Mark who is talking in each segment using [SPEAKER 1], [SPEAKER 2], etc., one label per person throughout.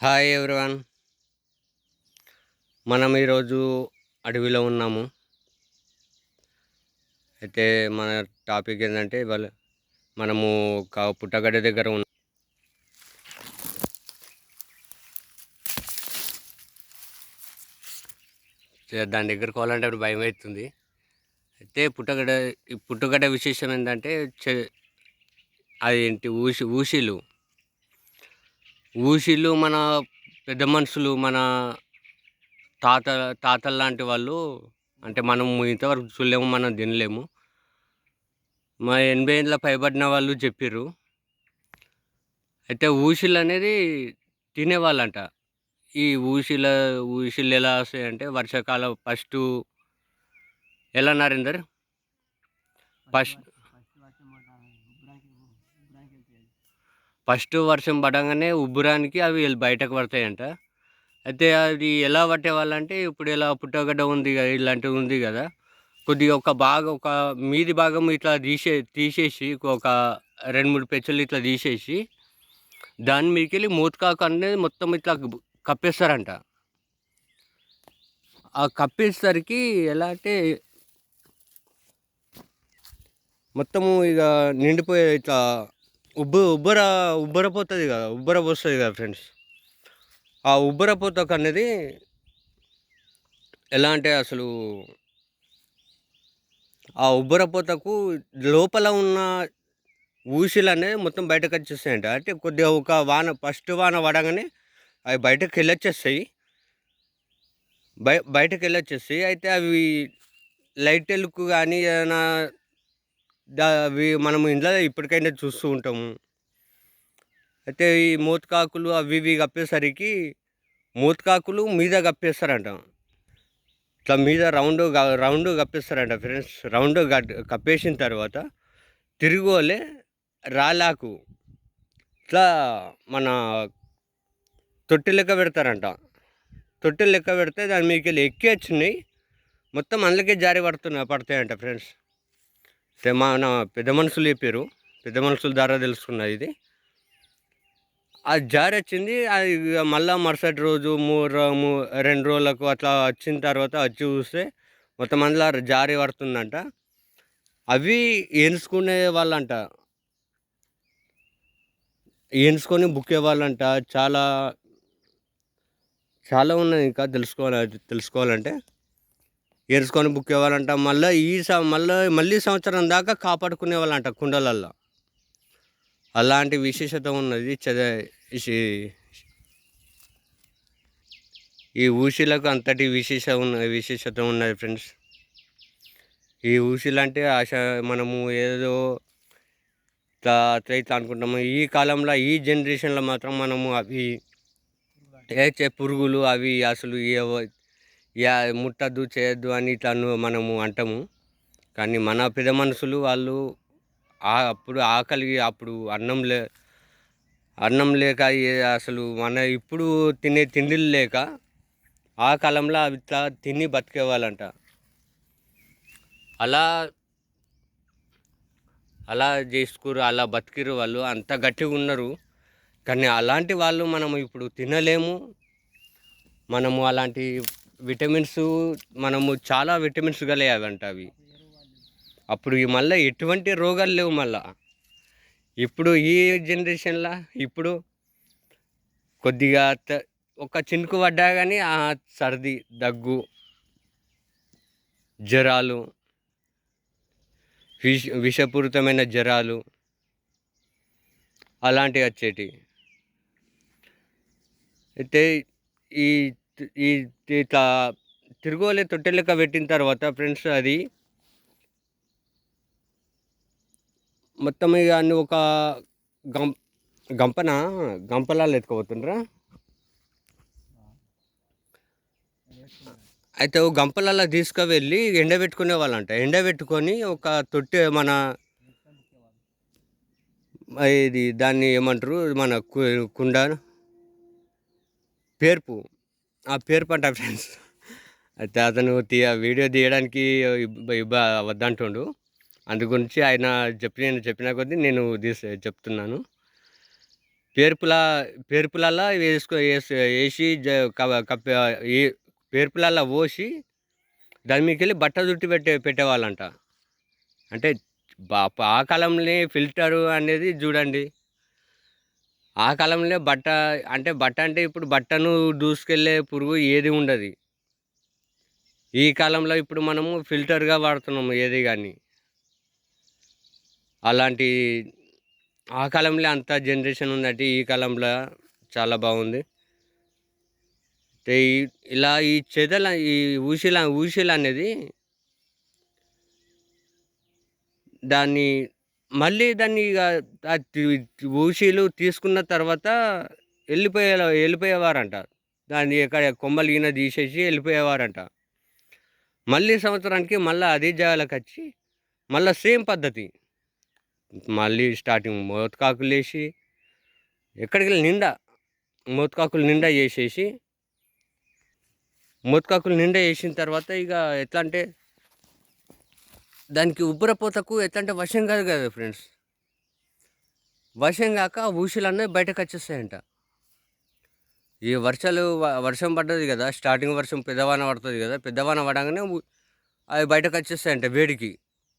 [SPEAKER 1] Hi everyone మనం ఈరోజు అడవిలో ఉన్నాము. అయితే మన టాపిక్ ఏంటంటే ఇవాళ మనము ఒక పుట్టగడ్డ దగ్గర ఉన్నాం దాని దగ్గర పోవాలంటే అప్పుడు భయం అవుతుంది. అయితే పుట్టగడ్డ ఈ పుట్టగడ్డ విశేషం ఏంటంటే అది అదేంటి? ఊసి ఊసిలు. ఊసిలు మన పెద్ద మనుషులు మన తాత తాతలు లాంటి వాళ్ళు అంటే మనం ఇంతవరకు చూడలేము మనం తినలేము. మా ఎనభై ఏళ్ళ పైబడిన వాళ్ళు చెప్పారు అయితే ఊసిలు అనేది తినేవాళ్ళంట. ఈ ఊసిల ఊసిలు ఎలా వస్తాయంటే వర్షాకాలం ఫస్ట్ ఎలా నరేందర్? ఫస్ట్ ఫస్ట్ వర్షం పడంగానే ఉబ్బురానికి అవి బయటకు పడతాయంట. అయితే అది ఎలా పట్టేవాళ్ళంటే ఇప్పుడు ఇలా పుట్టగడ్డ ఉంది కదా ఇలాంటివి ఉంది కదా కొద్దిగా ఒక భాగం ఒక మీది భాగం ఇట్లా తీసే తీసేసి ఒక రెండు మూడు పెచ్చలు ఇట్లా తీసేసి దాని మీదకి వెళ్ళి మూతకాకు అనేది మొత్తం ఇట్లా కప్పేస్తారంట. ఆ కప్పేసరికి ఎలా అంటే మొత్తము ఇక నిండిపోయే ఇట్లా ఉబ్బు ఉబ్బర ఉబ్బరపోతుంది కదా ఉబ్బర పోస్తుంది కదా ఫ్రెండ్స్ ఆ ఉబ్బరపోతకు అనేది ఎలా అంటే అసలు ఆ ఉబ్బరపోతకు లోపల ఉన్న ఊసిలు అనేది మొత్తం బయటకు వచ్చేస్తాయంట. అంటే కొద్దిగా ఒక వాన ఫస్ట్ వాన పడగానే అవి బయటకు వెళ్ళొచ్చేస్తాయి. బయ బయటకు వెళ్ళొచ్చేస్తాయి. అయితే అవి లైట్ ఎలుకు కానీ ఏదైనా అవి మనము ఇంట్లో ఇప్పటికైనా చూస్తూ ఉంటాము. అయితే ఈ మూతకాకులు అవి ఇవి కప్పేసరికి మూతకాకులు మీద కప్పేస్తారంట. ఇట్లా మీద రౌండ్ రౌండ్ కప్పేస్తారంట ఫ్రెండ్స్. రౌండ్ కప్పేసిన తర్వాత తిరిగోలే రాలాకు ఇట్లా మన తొట్టి లెక్క పెడతారంట. తొట్టి లెక్క పెడితే దాని మీకు వెళ్ళి ఎక్కి వచ్చినాయి. మొత్తం అందులోకే జారి పడుతున్నాయి పడతాయంట ఫ్రెండ్స్. మన పెద్ద మనుషులు చెప్పారు పెద్ద మనుషుల ద్వారా తెలుసుకున్నది ఇది. అది జారి వచ్చింది. అది ఇక మరుసటి రోజు మూడు రెండు రోజులకు అట్లా వచ్చిన తర్వాత వచ్చి చూస్తే మొత్తం అందులో జారి పడుతుందంట. అవి ఎంచుకునే వాళ్ళంట. ఎంచుకొని బుక్కే వాళ్ళంట. చాలా చాలా ఉన్నాయి ఇంకా తెలుసుకోవాలి తెలుసుకోవాలంటే. ఏరుసుకొని బుక్ ఇవ్వాలంట మళ్ళీ ఈ మళ్ళీ మళ్ళీ సంవత్సరం దాకా కాపాడుకునే వాళ్ళంట కుండలల్లో. అలాంటి విశేషత ఉన్నది చద ఈ- ఈ ఊసిలకు అంతటి విశేష ఉన్న విశేషత ఉన్నది ఫ్రెండ్స్. ఈ ఊసిలు అంటే ఆశ మనము ఏదో ఇట్లా అనుకుంటాము. ఈ కాలంలో ఈ జనరేషన్లో మాత్రం మనము అవి ఏ పురుగులు అవి అసలు ఏ యా ముట్టద్దు చేయొద్దు అని ఇట్లా మనము అంటాము. కానీ మన పెద్ద మనుషులు వాళ్ళు అప్పుడు ఆకలి అప్పుడు అన్నం లే అన్నం లేక అసలు మన ఇప్పుడు తినే తిండిలు లేక ఆ కాలంలో అవి ఇట్లా తిని బతికేవాళ్ళంట. అలా అలా చేసుకురు అలా బతికిరు వాళ్ళు అంత గట్టిగా ఉన్నారు. కానీ అలాంటి వాళ్ళు మనం ఇప్పుడు తినలేము. మనము అలాంటి విటమిన్స్ మనము చాలా విటమిన్స్ కలిగావంట అవి. అప్పుడు మళ్ళీ ఎటువంటి రోగాలు లేవు మళ్ళా. ఇప్పుడు ఈ జనరేషన్లో ఇప్పుడు కొద్దిగా త- ఒక చినుకు పడ్డా కానీ ఆ సర్ది దగ్గు జ్వరాలు విష విషపూరితమైన జ్వరాలు అలాంటివి వచ్చేటి అయితే ఈ ఈ ఇట్లా తిరుగులే తొట్టె లెక్క పెట్టిన తర్వాత ఫ్రెండ్స్ అది మొత్తం ఇక అన్ని ఒక గం గంపన? గంపలాలు ఎత్తుకోబోతుండ్రా అయితే ఓ గంపలలో తీసుకువెళ్ళి ఎండబెట్టుకునే వాళ్ళంట. ఎండబెట్టుకొని ఒక తొట్టె మన ఇది దాన్ని ఏమంటారు? మన కు- కుండ పేర్పు. ఆ పేరు పంట ఫ్రెండ్స్. అయితే అతను తీయ వీడియో తీయడానికి ఇబ్బ వద్దంటుండు. అందు గురించి ఆయన నేను చెప్పిన కొద్దీ నేను తీసి చెప్తున్నాను. పేర్పులా పేర్పులల్లా వేసుకో వేసి కప్ప ఈ పేర్పులల్లా పోసి దాని మీదకెళ్ళి బట్ట చుట్టి పెట్టే పెట్టేవాళ్ళంట. అంటే బా ఆ కాలంలో ఫిల్టరు అనేది చూడండి. ఆ కాలంలో బట్ట అంటే బట్ట అంటే ఇప్పుడు బట్టను దూసుకెళ్ళే పురుగు ఏది ఉండదు. ఈ కాలంలో ఇప్పుడు మనము ఫిల్టర్గా వాడుతున్నాము ఏది కానీ అలాంటి ఆ కాలంలో అంత జనరేషన్ ఉందంటే ఈ కాలంలో చాలా బాగుంది. అంటే ఇలా ఈ చెదల ఈ ఊసిల ఊసిల అనేది దాన్ని మళ్ళీ దాన్ని ఇక ఊసీలు తీసుకున్న తర్వాత వెళ్ళిపోయే వెళ్ళిపోయేవారంట. దాన్ని ఎక్కడ కొమ్మలు ఈయన తీసేసి వెళ్ళిపోయేవారంట. మళ్ళీ సంవత్సరానికి మళ్ళీ అదే జాగాలకు వచ్చి మళ్ళీ సేమ్ పద్ధతి. మళ్ళీ స్టార్టింగ్ మోతకాకులు వేసి ఎక్కడికి వెళ్ళి నిండా మోతకాకులు నిండా వేసేసి మోతకాకులు నిండా వేసిన తర్వాత ఇక ఎట్లా అంటే దానికి ఉబ్బరపోతకు ఎట్లా అంటే వశం కాదు కదా ఫ్రెండ్స్. వశం కాక ఆ ఊసులన్నీ బయటకు వచ్చేస్తాయంట. ఈ వర్షాలు వర్షం పడ్డది కదా స్టార్టింగ్ వర్షం పెద్దవాన పడుతుంది కదా పెద్దవాన పడగానే అవి బయటకు వచ్చేస్తాయంట వేడికి.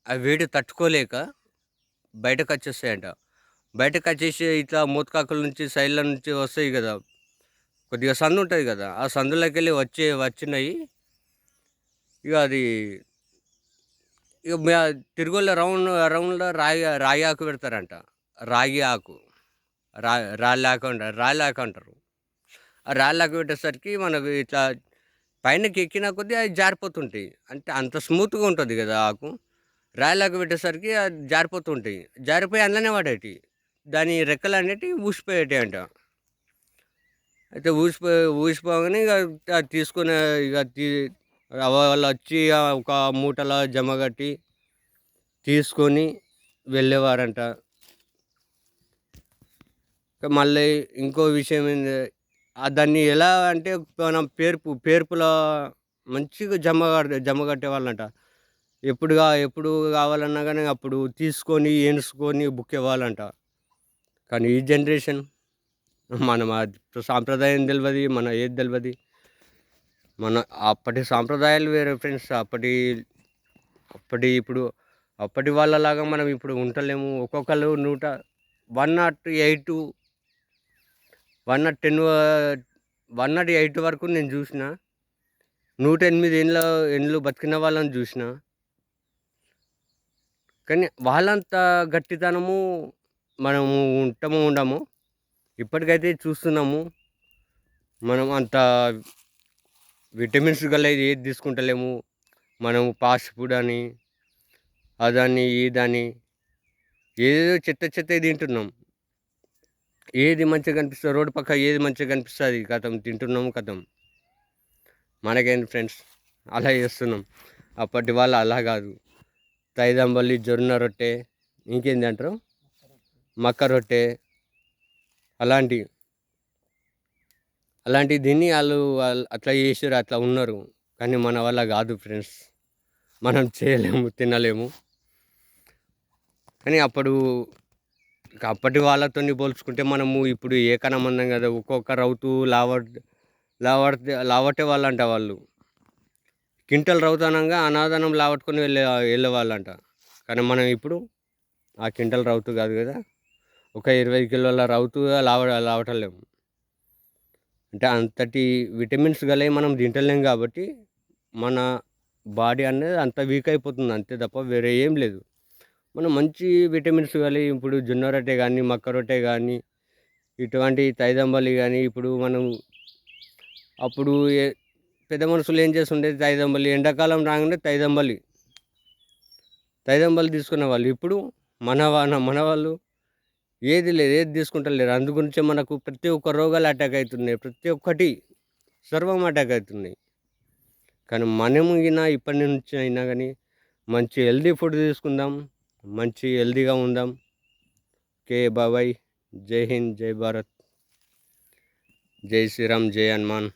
[SPEAKER 1] ఆ వేడి తట్టుకోలేక బయటకు వచ్చేస్తాయంట. బయటకు వచ్చేసి ఇట్లా మూతకాకుల నుంచి సైడ్ల నుంచి వస్తాయి కదా కొద్దిగా సందు ఉంటుంది కదా ఆ సందులోకి వెళ్ళి వచ్చే వచ్చినాయి. ఇక అది ఇక తిరుగుళ్ళ రౌండ్ రౌండ్లో రాగి రాగి ఆకు పెడతారంట. రాగి ఆకు. రా రాళ్ళ ఆకు అంటారు రాళ్ళ ఆకు అంటారు. ఆ రాళ్ళ ఆకు పెట్టేసరికి మనకు ఇట్లా పైనకి ఎక్కిన కొద్దీ అది జారిపోతుంటాయి. అంటే అంత స్మూత్గా ఉంటుంది కదా ఆకు. రాళ్ళ పెట్టేసరికి అది జారిపోతుంటాయి. జారిపోయి అందులోనే పడేటి. దాని రెక్కలు అనేటివి ఊసిపోయేటి అంట అయితే ఊసిపో ఊసిపోగానే ఇక అది తీసుకుని ఇక తీ వాళ్ళు వచ్చి ఒక మూటలో జమ కట్టి తీసుకొని వెళ్ళేవారంట. మళ్ళీ ఇంకో విషయం ఏంది దాన్ని ఎలా అంటే మనం పేర్పు పేర్పులో మంచిగా జమ కడితే జమ కట్టేవాళ్ళంట. ఎప్పుడుగా ఎప్పుడు కావాలన్నా కానీ అప్పుడు తీసుకొని ఏనుసుకొని బుక్ ఇవ్వాలంట కానీ ఈ జనరేషన్ మనం సాంప్రదాయం తెలియదు మన ఏది తెలియదు మన అప్పటి సాంప్రదాయాలు వేరే ఫ్రెండ్స్ అప్పటి అప్పటి ఇప్పుడు అప్పటి వాళ్ళలాగా మనం ఇప్పుడు ఉండలేము. ఒక్కొక్కరు నూట one nought eight one nought ten one nought eight వరకు నేను చూసిన. నూట ఎనిమిది ఏండ్ల ఎండ్లు బతికిన వాళ్ళని చూసిన. కానీ వాళ్ళంత గట్టితనము మనము ఉంటాము ఉండము. ఇప్పటికైతే చూస్తున్నాము. మనం అంత విటమిన్స్ గల ఏది తీసుకుంటలేము. మనము ఫాస్ట్ ఫుడ్ అని అదని ఇదని ఏదో చెత్త చెత్త తింటున్నాం. ఏది మంచిగా కనిపిస్తుంది రోడ్డు పక్క ఏది మంచిగా కనిపిస్తుంది కథం తింటున్నాము కథం. మనకేంటి ఫ్రెండ్స్ అలా చేస్తున్నాం. అప్పటి వాళ్ళు అలా కాదు. తైదంబల్లి జొన్న రొట్టె ఇంకేంది అంటారు? మక్క రొట్టె అలాంటివి అలాంటి దీన్ని వాళ్ళు వాళ్ళు అట్లా చేసారు అట్లా ఉన్నారు. కానీ మన వల్ల కాదు ఫ్రెండ్స్. మనం చేయలేము తినలేము. కానీ అప్పుడు అప్పటి వాళ్ళతో పోల్చుకుంటే మనము ఇప్పుడు ఏ కనమందం కదా ఒక్కొక్క రౌతు లావట్ లావట్ లావటే వాళ్ళంట వాళ్ళు. క్వింటల్ రౌతానంగా అనాదనం లావట్టుకొని వెళ్ళే వెళ్ళే వాళ్ళంట. కానీ మనం ఇప్పుడు ఆ క్వింటల్ రౌతు కాదు కదా ఒక ఇరవై కిలోల రౌతు లావ లావటలేము అంటే అంతటి విటమిన్స్ గలవి మనం తింటలేం కాబట్టి మన బాడీ అనేది అంత వీక్ అయిపోతుంది అంతే తప్ప వేరే ఏం లేదు. మనం మంచి విటమిన్స్ కలిగి ఇప్పుడు జొన్న రొట్టె కానీ మక్క రొట్టె కానీ ఇటువంటి తైదంబలి కానీ ఇప్పుడు మనం అప్పుడు ఏ- పెద్ద మనుషులు ఏం చేస్తుండేది తైదంబలి? ఎండాకాలం రాగానే తైదంబలి. తైదంబలి తీసుకునే వాళ్ళు. ఇప్పుడు మన వాళ్ళ మన వాళ్ళు ఏది లేదు ఏది తీసుకుంటలేరు అందుగురించే మనకు ప్రతి ఒక్క రోగాలు అటాక్ అవుతున్నాయి. ప్రతి ఒక్కటి సర్వం అటాక్ అవుతున్నాయి. కానీ మనము అయినా ఇప్పటి నుంచి అయినా కానీ మంచి హెల్దీ ఫుడ్ తీసుకుందాం. మంచి హెల్దీగా ఉందాం. కే బాబాయ్. జై హింద్ జై భారత్. జై శ్రీరామ్ జై హనుమాన్.